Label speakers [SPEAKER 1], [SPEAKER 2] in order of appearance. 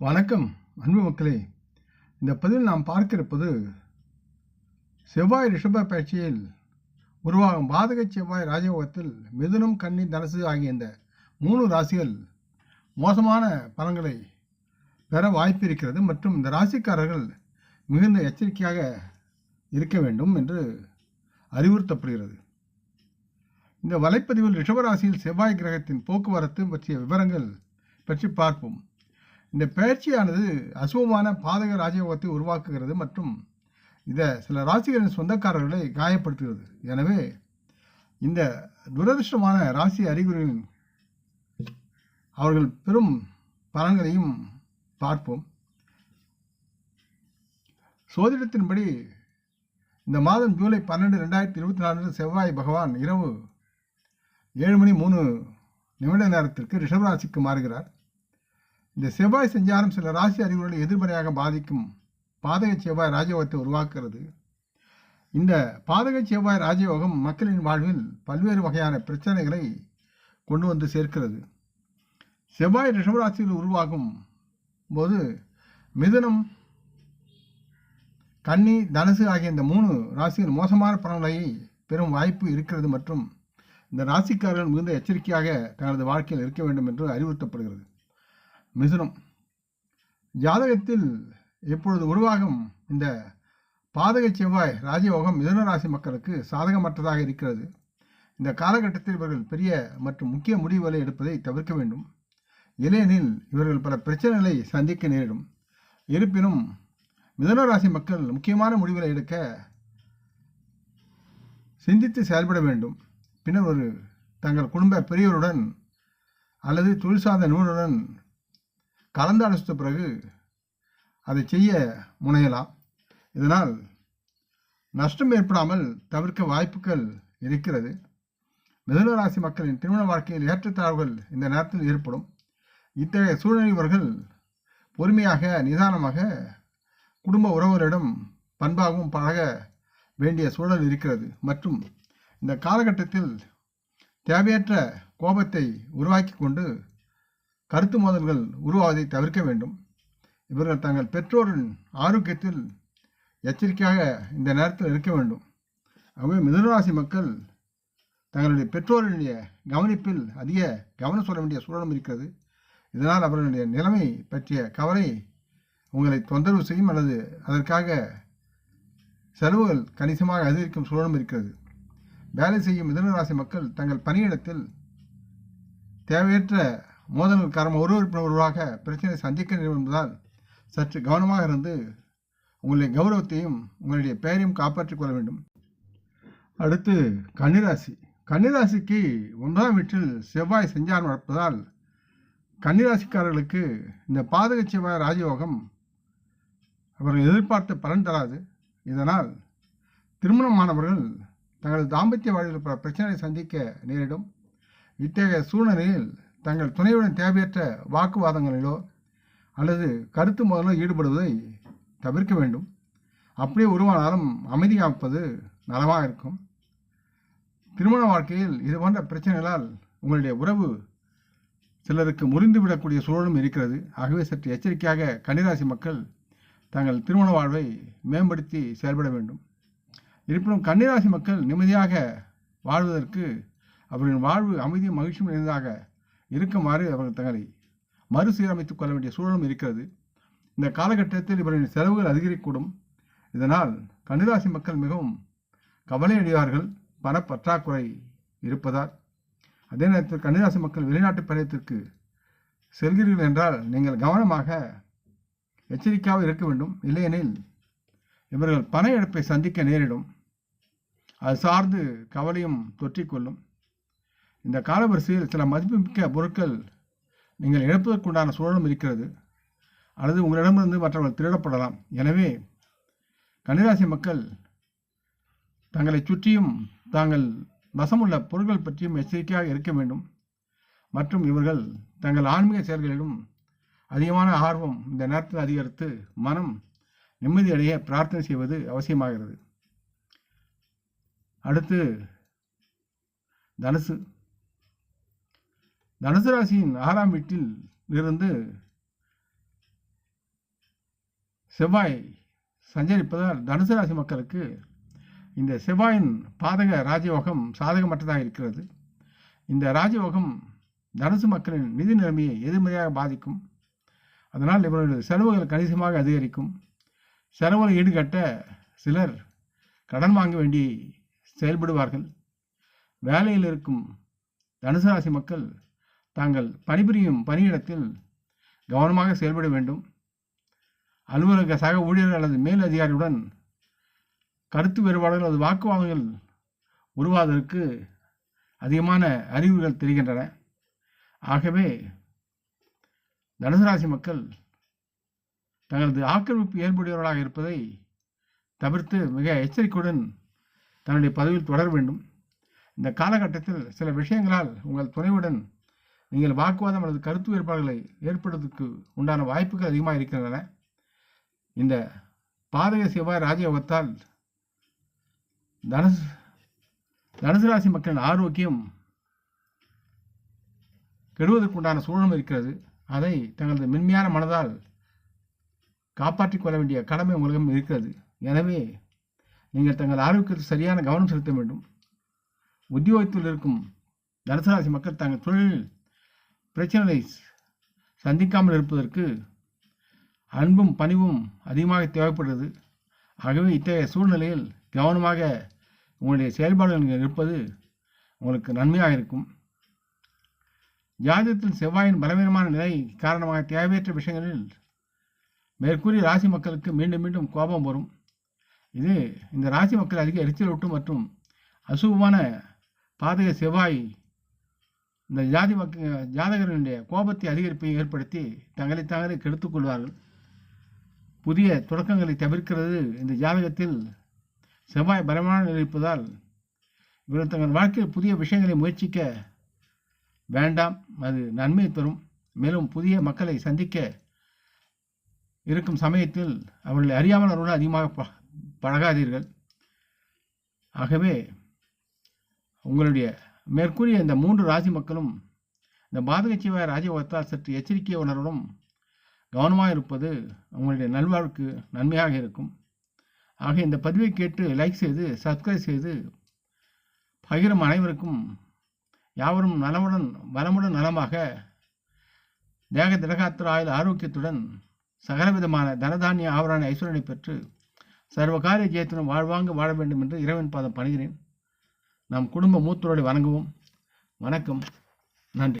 [SPEAKER 1] வணக்கம் அன்பு மக்களே. இந்த பதிவில் நாம் பார்க்கிருப்பது செவ்வாய் ரிஷப பயிற்சியில் உருவாகும் பாதக செவ்வாய் ராஜயோகத்தில் மிதுனம் கன்னி தனுசு ஆகிய இந்த மூணு ராசிகள் மோசமான பலன்களை பெற வாய்ப்பு இருக்கிறது மற்றும் இந்த ராசிக்காரர்கள் மிகுந்த எச்சரிக்கையாக இருக்க வேண்டும் என்று அறிவுறுத்தப்படுகிறது. இந்த வலைப்பதிவில் ரிஷபராசியில் செவ்வாய் கிரகத்தின் போக்குவரத்து பற்றிய விவரங்கள் பற்றி பார்ப்போம். இந்த பயிற்சியானது அசுவமான பாதக ராஜயோகத்தை உருவாக்குகிறது மற்றும் இதை சில ராசிகளின் சொந்தக்காரர்களை காயப்படுத்துகிறது. எனவே இந்த துரதிருஷ்டமான ராசி அறிகுறிகளின் அவர்கள் பெரும் பலன்களையும் பார்ப்போம். சோதிடத்தின்படி இந்த மாதம் ஜூலை பன்னெண்டு ரெண்டாயிரத்தி இருபத்தி நாலு செவ்வாய் பகவான் இரவு ஏழு மணி மூணு நிமிட நேரத்திற்கு ரிஷபராசிக்கு மாறுகிறார். இந்த செவ்வாய் சஞ்சாரம் சில ராசி அறிவுகளை எதிர்மறையாக பாதிக்கும் பாதக செவ்வாய் ராஜயோகத்தை உருவாக்குகிறது. இந்த பாதக செவ்வாய் ராஜயோகம் மக்களின் வாழ்வில் பல்வேறு வகையான பிரச்சனைகளை கொண்டு வந்து சேர்க்கிறது. செவ்வாய் ரிஷபராசியில் உருவாகும் போது மிதுனம் கன்னி தனுசு ஆகிய இந்த மூணு ராசிகள் மோசமான பலன்களை பெறும் வாய்ப்பு இருக்கிறது மற்றும் இந்த ராசிக்காரர்கள் மிகுந்த எச்சரிக்கையாக தனது வாழ்க்கையில் இருக்க வேண்டும் என்று அறிவுறுத்தப்படுகிறது. மிதுனம். ஜாதகத்தில் இப்பொழுது உருவாகும் இந்த பாதக செவ்வாய் ராஜயோகம் மிதுன ராசி மக்களுக்கு சாதகமற்றதாக இருக்கிறது. இந்த காலகட்டத்தில் இவர்கள் பெரிய மற்றும் முக்கிய முடிவுகளை எடுப்பதை தவிர்க்க வேண்டும். இல்லையெனில் இவர்கள் பல பிரச்சனைகளை சந்திக்க நேரிடும். இருப்பினும் மிதுன ராசி மக்கள் முக்கியமான முடிவுகளை எடுக்க சிந்தித்து செயல்பட வேண்டும். பின்னர் ஒரு தங்கள் குடும்ப பெரியவருடன் அல்லது தொழில் சார்ந்த நிபுணருடன் கலந்து ஆலோசித்த பிறகு அதை செய்ய முனையலாம். இதனால் நஷ்டம் ஏற்படாமல் தவிர்க்க வாய்ப்புகள் இருக்கிறது. மிதுனராசி மக்களின் திருமண வாழ்க்கையில் ஏற்றத்தாழ்வுகள் இந்த நேரத்தில் ஏற்படும். இத்தகைய சூழ்நிலை இவர்கள் பொறுமையாக நிதானமாக குடும்ப உறவுகளிடம் பண்பாகவும் பழக வேண்டிய சூழல் இருக்கிறது. மற்றும் இந்த காலகட்டத்தில் தேவையற்ற கோபத்தை உருவாக்கி கொண்டு கருத்து மோதல்கள் உருவாவதை தவிர்க்க வேண்டும். இவர்கள் தங்கள் பெற்றோரின் ஆரோக்கியத்தில் எச்சரிக்கையாக இந்த நேரத்தில் இருக்க வேண்டும். ஆகவே மிதனராசி மக்கள் தங்களுடைய பெற்றோருடைய கவனிப்பில் அதிக கவனம் சொல்ல வேண்டிய சூழலும் இருக்கிறது. இதனால் அவர்களுடைய நிலைமை பற்றிய கவலை உங்களை தொந்தரவு செய்யும் அல்லது அதற்காக செலவுகள் கணிசமாக அதிகரிக்கும் சூழலும் இருக்கிறது. வேலை செய்யும் மிதனராசி மக்கள் தங்கள் பணியிடத்தில் தேவையற்ற மோதல் காரணம் ஒருவருக்கு ஒருவராக பிரச்சனை சந்திக்க நேரும் என்பதால் சற்று கவனமாக இருந்து உங்களுடைய கௌரவத்தையும் உங்களுடைய பெயரையும் காப்பாற்றிக் கொள்ள வேண்டும். அடுத்து கன்னிராசி. கன்னிராசிக்கு ஒன்றாம் வீட்டில் செவ்வாய் செஞ்சாரம் நடப்பதால் கன்னிராசிக்காரர்களுக்கு இந்த பாதக செவ்வாய் ராஜயோகம் அவர்கள் எதிர்பார்த்த பலன் தராது. இதனால் திருமணமானவர்கள் தங்களது தாம்பத்திய வாழ்வில் பிரச்சனையை சந்திக்க நேரிடும். இத்தகைய சூழ்நிலையில் தங்கள் துணையுடன் தேவையற்ற வாக்குவாதங்களிலோ அல்லது கருத்து முதலோ ஈடுபடுவதை தவிர்க்க வேண்டும். அப்படியே உருவானாலும் அமைதி காப்பது நலமாக இருக்கும். திருமண வாழ்க்கையில் இது போன்ற பிரச்சனைகளால் உங்களுடைய உறவு சிலருக்கு முறிந்துவிடக்கூடிய சூழலும் இருக்கிறது. ஆகவே சற்று எச்சரிக்கையாக கன்னிராசி மக்கள் தங்கள் திருமண வாழ்வை மேம்படுத்தி செயல்பட வேண்டும். இருப்பினும் கன்னிராசி மக்கள் நிம்மதியாக வாழ்வதற்கு அவர்களின் வாழ்வு அமைதியும் மகிழ்ச்சியும் நிறைந்ததாக இருக்குமாறு அவர்கள் தங்களை மறுசீரமைத்துக் கொள்ள வேண்டிய சூழலும் இருக்கிறது. இந்த காலகட்டத்தில் இவர்களின் செலவுகள் அதிகரிக்கக்கூடும். இதனால் கன்னிராசி மக்கள் மிகவும் கவலை அடைவார்கள் பணப்பற்றாக்குறை இருப்பதால். அதே நேரத்தில் கன்னிராசி மக்கள் வெளிநாட்டு பயணத்திற்கு செல்கிறீர்கள் என்றால் நீங்கள் கவனமாக எச்சரிக்கையாக இருக்க வேண்டும். இல்லையெனில் இவர்கள் பண இழப்பை சந்திக்க நேரிடும். அது சார்ந்து கவலையும் தொற்றிக்கொள்ளும் இந்த காலவரிசையில் சில மதிப்புமிக்க பொருட்கள் நீங்கள் இழப்பதற்குண்டான சூழலும் இருக்கிறது. அல்லது உங்களிடமிருந்து மற்றவர்கள் திருடப்படலாம். எனவே கன்னிராசி மக்கள் தங்களை சுற்றியும் தாங்கள் வசமுள்ள பொருட்கள் பற்றியும் எச்சரிக்கையாக இருக்க வேண்டும். மற்றும் இவர்கள் தங்கள் ஆன்மீக செயல்களிலும் அதிகமான ஆர்வம் இந்த நேரத்தில் அதிகரித்து மனம் நிம்மதியடைய பிரார்த்தனை செய்வது அவசியமாகிறது. அடுத்து தனுசு. தனுசு ராசியின் ஆறாம் வீட்டில் இருந்து செவ்வாய் சஞ்சரிப்பதால் தனுசு ராசி மக்களுக்கு இந்த செவ்வாயின் பாதக ராஜயோகம் சாதகமற்றதாக இருக்கிறது. இந்த ராஜயோகம் தனுசு மக்களின் நிதி நிலைமையை எதிர்மறையாக பாதிக்கும். அதனால் இவர்களது செலவுகள் கணிசமாக அதிகரிக்கும். செலவுகளை ஈடுகட்ட சிலர் கடன் வாங்க வேண்டி செயல்படுவார்கள். வேலையில் இருக்கும் தனுசு ராசி மக்கள் தாங்கள் பணிபுரியும் பணியிடத்தில் கவனமாக செயல்பட வேண்டும். அலுவலக சக ஊழியர்கள் அல்லது மேல் அதிகாரியுடன் கருத்து வேறுபாடுகள் அல்லது வாக்குவாதங்கள் உருவாவதற்கு அதிகமான அறிகுறிகள் தெரிகின்றன. ஆகவே தனுசு ராசி மக்கள் தங்களது ஆக்கிரமிப்பு ஏற்புடையவர்களாக இருப்பதை தவிர்த்து மிக எச்சரிக்கையுடன் தன்னுடைய பதவியில் தொடர வேண்டும். இந்த காலகட்டத்தில் சில விஷயங்களால் உங்கள் துணைவுடன் நீங்கள் வாக்குவாதம் அல்லது கருத்து வேறுபாடுகளை ஏற்படுவதற்கு உண்டான வாய்ப்புகள் அதிகமாக இருக்கின்றன. இந்த பாதக செவ்வாய் ராஜயோகத்தால் தனுசு தனுசு ராசி மக்களின் ஆரோக்கியம் கெடுவதற்குண்டான சூழலும் இருக்கிறது. அதை தங்களது மென்மையான மனதால் காப்பாற்றிக் கொள்ள வேண்டிய கடமை உங்களிடம் இருக்கிறது. எனவே நீங்கள் தங்கள் ஆரோக்கியத்தில் சரியான கவனம் செலுத்த வேண்டும். உத்தியோகத்தில் இருக்கும் தனுசு ராசி மக்கள் தங்கள் தொழிலில் பிரச்சனைகளை சந்திக்காமல் இருப்பதற்கு அன்பும் பணிவும் அதிகமாக தேவைப்படுகிறது. ஆகவே இத்தகைய சூழ்நிலையில் கவனமாக உங்களுடைய செயல்பாடுகள் இருப்பது உங்களுக்கு நன்மையாக இருக்கும். ஜாதகத்தில் செவ்வாயின் பலவீனமான நிலை காரணமாக தேவையற்ற விஷயங்களில் மேற்கூறிய ராசி மக்களுக்கு மீண்டும் மீண்டும் கோபம் வரும். இது இந்த ராசி மக்கள் அதிக எரிச்சலூட்டும் மற்றும் அசுபமான பாதக செவ்வாய் இந்த ஜாதி மக்க ஜாதகர்களுடைய கோபத்தை அதிகரிப்பை ஏற்படுத்தி தங்களை தாங்களே கெடுத்துக் கொள்வார்கள். புதிய தொடக்கங்களை தவிர்க்கிறது இந்த ஜாதகத்தில் செவ்வாய் பலமான இருப்பதால் இவர்கள் தங்கள் வாழ்க்கையில் புதிய விஷயங்களை முயற்சிக்க வேண்டாம். அது நன்மை தரும். மேலும் புதிய மக்களை சந்திக்க இருக்கும் சமயத்தில் அவர்களை அறியாமல் அவரோடு அதிகமாக ப- பழகாதீர்கள். ஆகவே உங்களுடைய மேற்கூறிய இந்த மூன்று ராசி மக்களும் இந்த பாதக சிவாய ராஜயோகத்தால் சற்று எச்சரிக்கை உணர்வுடன் கவனமாக இருப்பது உங்களுடைய நல்வாழ்வுக்கு நன்மையாக இருக்கும். ஆக இந்த பதிவை கேட்டு லைக் செய்து சப்ஸ்கிரைப் செய்து பகிரும் அனைவருக்கும் யாவரும் நலமுடன் வளமுடன் நலமாக தேக திடகாத்திர ஆயுள் ஆரோக்கியத்துடன் சகலவிதமான தனதானிய ஆவரான ஐஸ்வரனை பெற்று சர்வகாரிய ஜெயத்துடன் வாழ்வாங்க வாழ வேண்டும் என்று இறைவன் பாதம் பணிகிறேன். நம் குடும்ப மூத்தோரை வணங்குவோம். வணக்கம். நன்றி.